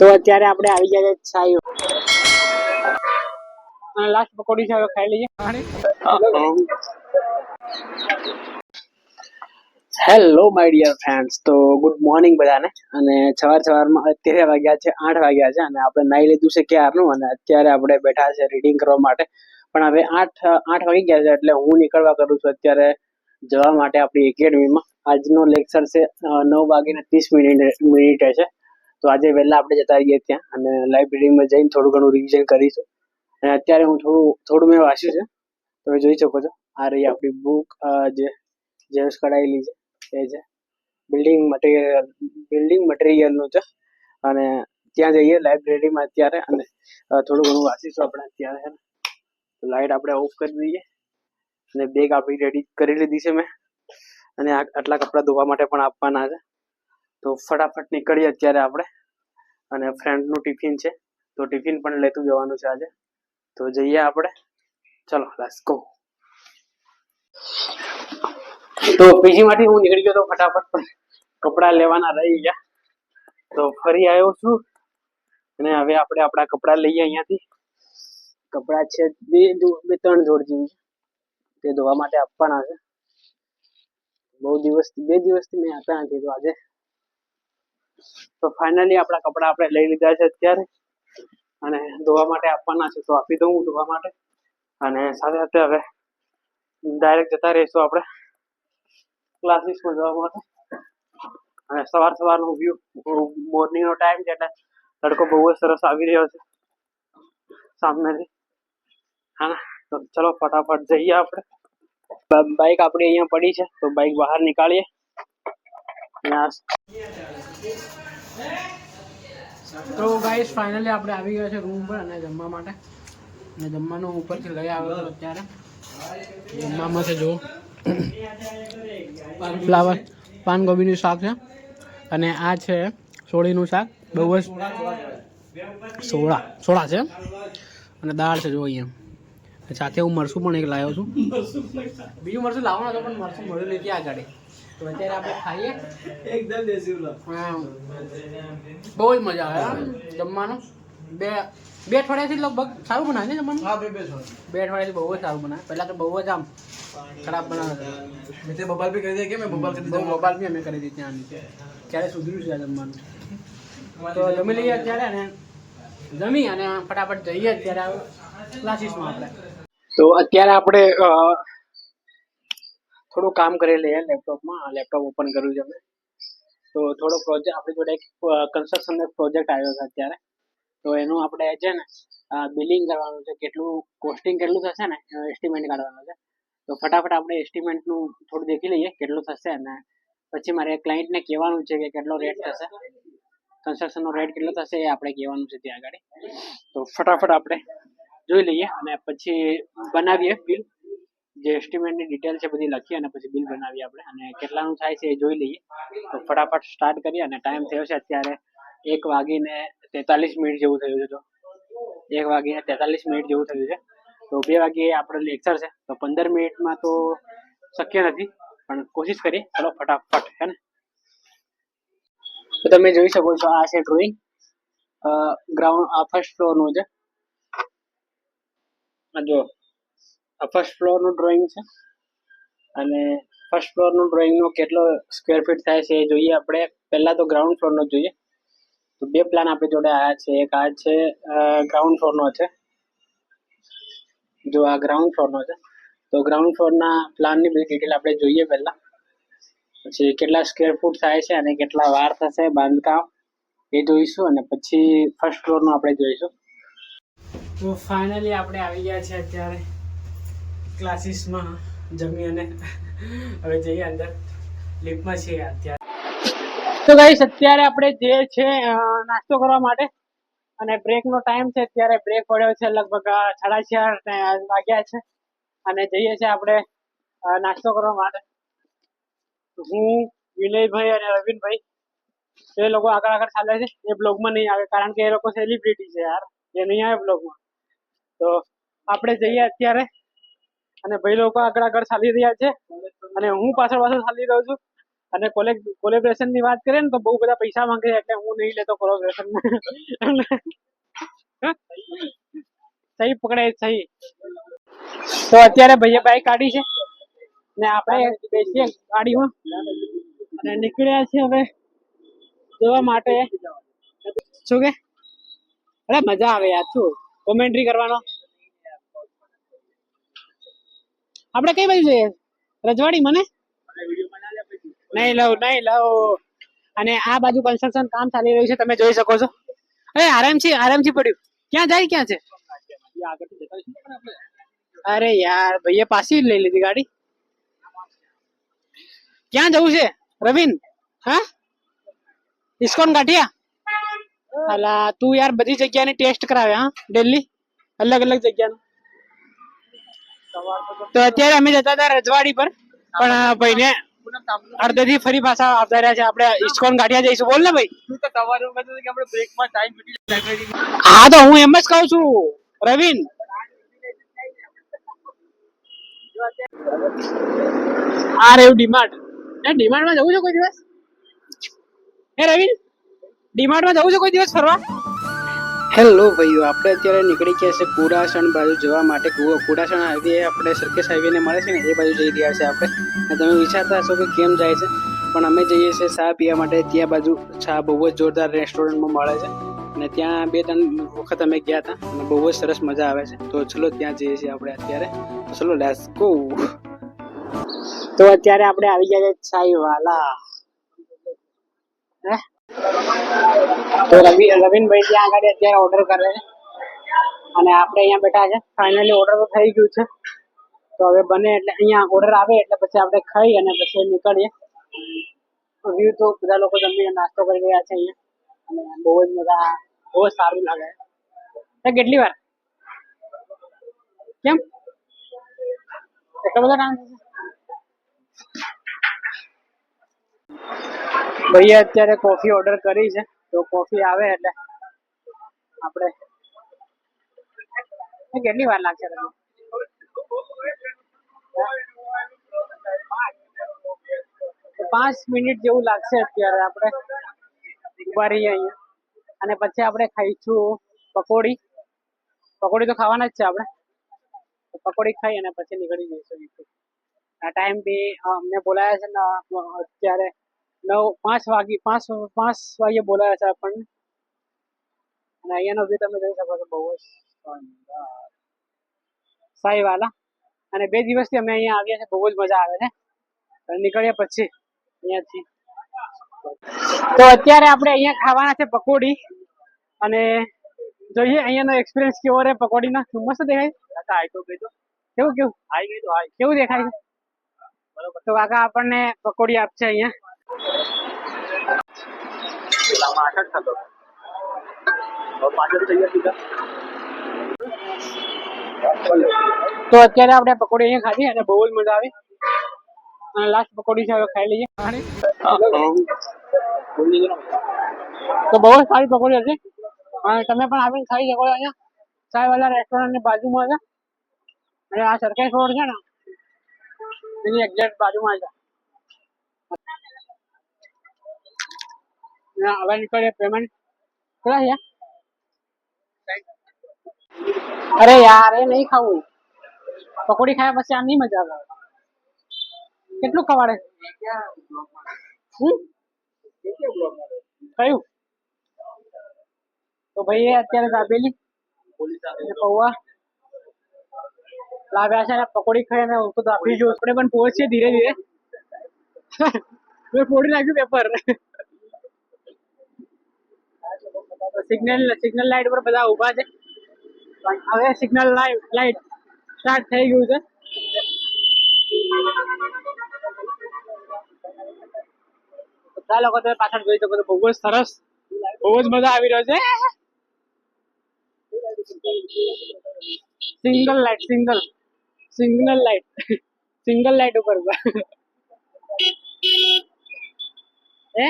તો અત્યારે આપણે આવી ગયા છે સાઈ અને લાસ્ટ પકોડી છે ખાઈ લઈએ. હેલો માય ડિયર ફ્રેન્ડ્સ તો ગુડ મોર્નિંગ બધાને. અને સવાર સવારમાં અત્યારે વાગ્યા છે આઠ વાગ્યા છે અને આપણે નાઈ લીધું છે ક્યારનું અને અત્યારે આપણે બેઠા છે રીડિંગ કરવા માટે. પણ હવે આઠ આઠ વાગી ગયા છે એટલે હું નીકળવા કરું છું અત્યારે જવા માટે આપણી એકેડમીમાં આજનો લેક્ચર છે નવ વાગીને ત્રીસ મિનિટ, મિનિટે છે. તો આજે વહેલા આપણે જતા રહીએ ત્યાં અને લાઇબ્રેરીમાં જઈને થોડું ઘણું રિવિઝન કરીશું. અને અત્યારે હું થોડું થોડું મેં વાંચ્યું છે. તમે જોઈ શકો છો. આ રહી આપણી બુક જે જેમ્સ કઢાયેલી છે. એ છે. બિલ્ડિંગ મટીરિયલ બિલ્ડિંગ મટીરિયલનું છે. અને ત્યાં જઈએ લાઇબ્રેરીમાં અત્યારે અને થોડું ઘણું વાંચીશું આપણે અત્યારે લાઇટ આપણે ઓફ કરી દઈએ. અને બેગ આપણી રેડી કરી લીધી છે મેં. અને આટલા કપડાં ધોવા માટે પણ આપવાના છે. તો ફટાફટ નીકળીએ અત્યારે આપણે. અને ફ્રેન્ડનું ટિફિન છે. તો ટિફિન પણ લેતું જવાનું છે આજે. તો જઈએ આપણે. ચલો લેટ્સ ગો તો પીજી માંથી હું નીકળી ગયો તો ફટાફટ પણ કપડાં લેવાના રહી ગયા. તો ફરી આવ્યો છું. અને હવે આપણે આપણા કપડાં લઈએ અહીંયાથી. કપડાં છે બે બે ત્રણ જોડ જેવી તે ધોવા માટે આપવાના છે. બહુ દિવસ બે દિવસથી મેં આપ્યા નથી તો આજે તો ફાઇનલી આપણા કપડાં આપણે લઈ લીધા છે અત્યારે. અને ધોવા માટે આપવાના છે, તો આપી દઉં હું ધોવા માટે. અને સાથે સાથે હવે ડાયરેક્ટ જતા રહીશું આપણે ક્લાસીસમાં જવા માટે. અને સવાર સવારનો વ્યૂ મોર્નિંગનો ટાઈમ છે એટલે તડકો બહુ જ સરસ આવી રહ્યો છે સામેથી હા, તો ચલો ફટાફટ જઈએ આપણે. બાઇક આપણી અહીંયા પડી છે, તો બાઇક બહાર નીકાળીએ. અને તો ગાઈસ ફાઇનલી આપણે આવી ગયા છે રૂમ પર અને જમવા માટે. અને જમવાનું ઉપરથી લઈ આવ્યો અત્યારે. જમવામાં છે જો ફ્લાવર પાન ગોબીનું શાક છે. અને આ છે સોળીનું શાક બહુ જ સોળા સોળા છે. અને દાળ છે જો અહીંયા. સાથે હું મરસું પણ એક લાવ્યો છું. બીજું મરસું લાવવાનું હતો પણ મરસું મળ્યું નથી આ ગાડી. તો અત્યારે આપણે ખાઈએ. એકદમ દેશી લો બહુ જ મજા આવે જમવાનું. બે બે અઠવાડિયાથી લગભગ સારું બનાવે છે જમવાનું? હા બે બે બે અઠવાડિયાથી બહુ જ સારું બનાવે. પહેલાં તો બહુ જ આમ ખરાબ બનાવે. મેં તે બબાલ બી કરી દે કે મેં બબાલ કરી બહુ બબાલ મોબાઈલ બી અમે કરી દીધી ત્યાં ક્યારે સુધર્યું છે જમવાનું? તો જમી લઈએ અત્યારે ને જમી અને ફટાફટ જઈએ અત્યારે ક્લાસીસમાં આપણે. તો અત્યારે આપણે થોડું કામ કરી લઈએ લેપટોપમાં. લેપટોપ ઓપન કર્યું છે અમે તો થોડો પ્રોજેક્ટ આપણી જોડે એક કન્સ્ટ્રક્શનનો પ્રોજેક્ટ આવ્યો છે અત્યારે. તો એનું આપણે છે ને બિલિંગ કરવાનું છે. કેટલું કોસ્ટિંગ કેટલું થશે ને એસ્ટિમેટ કાઢવાનું છે. તો ફટાફટ આપણે એસ્ટિમેટનું થોડું દેખી લઈએ કેટલું થશે અને પછી મારે ક્લાયન્ટને કહેવાનું છે કે કેટલો રેટ થશે. કન્સ્ટ્રક્શનનો રેટ કેટલો થશે એ આપણે કહેવાનું છે ત્યાં આગળ. તો ફટાફટ આપણે જોઈ લઈએ અને પછી બનાવીએ બિલ જે એસ્ટિમેટની ડિટેલ છે બધી લખીએ અને પછી બિલ બનાવીએ આપણે. અને કેટલાનું થાય છે એ જોઈ લઈએ. તો ફટાફટ સ્ટાર્ટ કરીએ અને ટાઈમ થયો છે અત્યારે એક વાગીને તેતાલીસ મિનિટ જેવું થયું છે તો. એક વાગીને તેતાલીસ મિનિટ જેવું થયું છે. તો બે વાગે આપણે લેક્ચર છે. તો પંદર મિનિટમાં તો શક્ય નથી, પણ કોશિશ કરીએ. ચલો, ફટાફટ, હે ને? તો તમે જોઈ શકો છો, આ છે ડ્રોઈંગ ગ્રાઉન્ડ આ ફર્સ્ટ ફ્લોરનું છે. જો આ ફર્સ્ટ ફ્લોરનું ડ્રોઈંગ છે. અને ફર્સ્ટ ફ્લોરનું ડ્રોઈંગનો કેટલો સ્ક્વેર ફીટ થાય છે એ જોઈએ આપણે. પહેલાં તો ગ્રાઉન્ડ ફ્લોરનો જોઈએ. તો બે પ્લાન આપણી જોડે આવ્યા છે. એક આ છે ગ્રાઉન્ડ ફ્લોરનો છે. જો આ ગ્રાઉન્ડ ફ્લોરનો છે. તો ગ્રાઉન્ડ ફ્લોરના પ્લાનની બધી ડિટેલ આપણે જોઈએ પહેલાં. પછી કેટલા સ્ક્વેર ફૂટ થાય છે અને કેટલા વાર થશે, બાંધકામ એ જોઈશું અને પછી ફર્સ્ટ ફ્લોરનું આપણે જોઈશું. તો ફાઇનલી આપણે આવી ગયા છે અત્યારે. ક્લાસીસમાં જમી અને હવે જઈએ અંદર. લિફ્ટમાં છીએ અત્યારે. તો ગાઈસ અત્યારે આપણે જે છે નાસ્તો કરવા માટે અને બ્રેકનો ટાઈમ છે, અત્યારે બ્રેક પડ્યો છે, લગભગ સાડા ચાર વાગ્યા છે. અને જઈએ છીએ આપણે નાસ્તો કરવા માટે. હું, વિનયભાઈ અને રવિનભાઈ એ લોકો આગળ આગળ ચાલે છે. એ બ્લોગમાં નહીં આવે, કારણ કે એ લોકો સેલિબ્રિટી છે યાર. એ નહીં આવે બ્લોગમાં તો આપણે જઈએ અત્યારે. અને ભાઈ લોકો આગળ આગળ ચાલી રહ્યા છે. અને હું પાછળ પાછળ ચાલી રહ્યો છું. અને કોલેબરેશનની વાત કરીએ ને તો બહુ બધા પૈસા માંગે એટલે હું નહીં લેતો કોલેબ્રેશન સહી પકડે, સહી. તો અત્યારે ભાઈએ બાઈક કાઢી છે. ને આપણે બેસીએ ગાડીમાં. અને નીકળ્યા છે હવે જોવા માટે. શું કે? અરે મજા આવે યાર, શું? કોમેન્ટ્રી કરવાનો. આપણે કઈ બાજુ જઈએ? રજવાડી મને? નહીં લઉં નહીં લઉં. અને આ બાજુ કન્સ્ટ્રક્શન કામ ચાલી રહ્યું છે, તમે જોઈ શકો છો. અરે આરામથી આરામથી પડ્યું. ક્યાં જાય, ક્યાં છે? અરે યાર, ભાઈએ પાછી લઈ લીધી ગાડી. ક્યાં જવું છે? રવિન, હા? ઇસ્કોન ગાંઠિયા? અલા, તું યાર બધી જગ્યાની ટેસ્ટ કરાવે, હા? ડેલી? અલગ અલગ જગ્યાનું. તો અત્યારે અમે જતા હતા રજવાડી પર. પણ ભાઈને અડધેથી ફરી પાછા આવતા રહ્યા છે. આપણે ઇસ્કોન ગાંઠિયા જઈશું. બોલ ને ભાઈ. એવું હા તો હું એમ જ કહું છું. રવિન આ રહ્યું ડીમાર્ટ. એ ડીમાર્ટમાં જવું છે કોઈ દિવસ? હે રવિન. ડીમાર્ટમાં જવું છે કોઈ દિવસ ફરવા? હેલો ભાઈઓ, આપણે અત્યારે નીકળી ગયા છે કુડાસણ બાજુ જવા માટે. કુડાસણ હાઈવે આપણે સરખેશ હાઈવેને મળે છે ને, એ બાજુ જઈ રહ્યા છે આપણે. તમે વિચારતા હશો કે કેમ જાય છે. પણ અમે જઈએ છીએ ચા પીવા માટે. ત્યાં બાજુ ચા બહુ જ જોરદાર રેસ્ટોરન્ટમાં મળે છે. અને ત્યાં બે ત્રણ વખત અમે ગયા હતા અને બહુ જ સરસ મજા આવે છે. તો ચલો ત્યાં જઈએ છીએ આપણે અત્યારે. તો ચલો લેટ્સ ગો તો અત્યારે આપણે આવી ગયા છે ચાઈવાલા હે? તો રવિ, રવિનભાઈ ત્યાં આગળ અત્યારે ઓર્ડર કરે છે. અને આપણે અહીંયા બેઠા છે. ફાઇનલી ઓર્ડર તો થઈ ગયું છે. તો હવે બને એટલે અહીંયા ઓર્ડર આવે એટલે પછી આપણે ખાઈ અને પછી નીકળીએ. વ્યૂ તો બધા લોકો જમીને નાસ્તો કરી રહ્યા છે અહીંયા. અને બહુ જ મજા બહુ જ સારું લાગે. છે કેટલી વાર? કેમ? એટલો બધો ટાઈમ ભાઈએ અત્યારે કોફી ઓર્ડર કરી છે. તો કોફી આવે એટલે આપણે કેટલી વાર લાગશે તમને? પાંચ મિનિટ જેવું લાગશે અત્યારે આપણે ઊભા અહીંયા. અને પછી આપણે ખાઈશું પકોડી. પકોડી તો ખાવાના જ છે આપણે. પકોડી ખાઈ અને પછી નીકળી જઈશું. આ ટાઈમ બી અમને બોલાયા છે ને, અત્યારે નવ પાંચ વાગી પાંચ પાંચ વાગે બોલાયા છે આપણને. અને અહીંયાનો વ્યૂ તમે જોઈ શકો છો બહુ જ. સાઈવાલા. અને બે દિવસથી અમે અહીંયા આવ્યા છે બહુ જ મજા આવે છે. નીકળ્યા પછી અહીંયાથી. તો અત્યારે આપણે અહીંયા ખાવાના છે પકોડી. અને જોઈએ અહીંયાનો એક્સપિરિયન્સ કેવો રહે પકોડીનો. મસ્ત દેખાય. કાકા આઈ તો કીધું કેવું કેવું? આઈ ગઈ તો આઈ કેવું દેખાય છે? બરોબર તો કાકા આપણને પકોડી આપશે અહીંયા. તો અત્યારે આપણે પકોડી અહીંયા ખાધી અને બહુ જ મજા આવી. અને લાસ્ટ પકોડી છે ખાઈ લઈએ. તો બહુ જ સારી પકોડી હતી. અને તમે પણ આવીને ખાઈ શકો અહીંયા. ચાયવાલા રેસ્ટોરન્ટની બાજુમાં છે. અને આ સરકારી રોડ છે ને? એની એક્ઝેક્ટ બાજુમાં છે. હવે નીકળીએ પેમેન્ટ કેટલા છે અરે યાર, એ નહીં ખાવું. પકોડી ખાયા પછી આ નહીં મજા આવે. કેટલું ખવાડે? કયું? તો ભાઈ અત્યારે દાબેલી. પૌવા. લાવ્યા છે પકોડી ખાઈને હું તો દાબી જોઉં આપણે પણ પહોંચીએ ધીરે ધીરે. ફોડી નાખ્યું પેપર સિગ્નલ સિગ્નલ લાઈટ પર બધા ઊભા છે. હવે સિગ્નલ લાઈટ સ્ટાર્ટ થઈ ગયું છે. બધા લોકો તમે પાછળ જોઈ શકો બહુ જ સરસ, બહુ જ મજા આવી રહ્યો છે. Single light single signal light single light ઉપર ઊભા હે?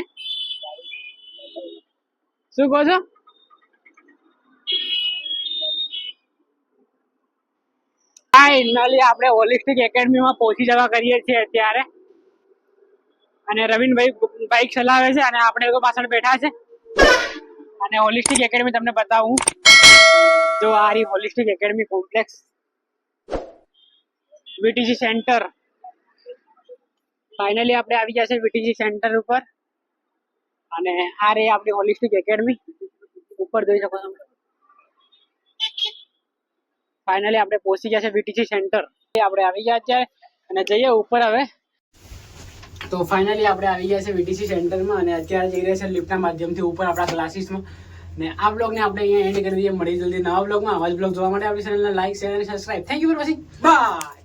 શું કહો છો? ફાઇનલી આપણે હોલિસ્ટિક એકેડમીમાં પહોંચી જવા કરીએ છીએ અત્યારે. અને રવિનભાઈ બાઇક ચલાવે છે અને આપણે લોકો પાછળ બેઠા છે. અને હોલિસ્ટિક એકેડમી તમને બતાવું. જો આ રહી holistic academy complex VTG centre finally આપણે આવી ગયા છે વીટીજી સેન્ટર ઉપર. અને આ રહી આપણી હોલિસ્ટિક એકેડમી ઉપર જોઈ શકો છો ફાઇનલી આપણે પહોંચી ગયા છે બીટીસી સેન્ટર આપણે આવી ગયા અત્યારે અને જઈએ ઉપર હવે. તો ફાઇનલી આપણે આવી ગયા છે બીટીસી સેન્ટરમાં અને અત્યારે જઈ રહ્યા છે લિફ્ટના માધ્યમથી ઉપર આપણા ક્લાસીસમાં ને આ બ્લોગને આપણે અહીંયા એન્ડ કરી દઈએ. મળી જલ્દી નવા બ્લોગમાં આવા જ બ્લોગ જોવા માટે આપણી ચેનલને લાઈક શેર અને subscribe thank you for watching bye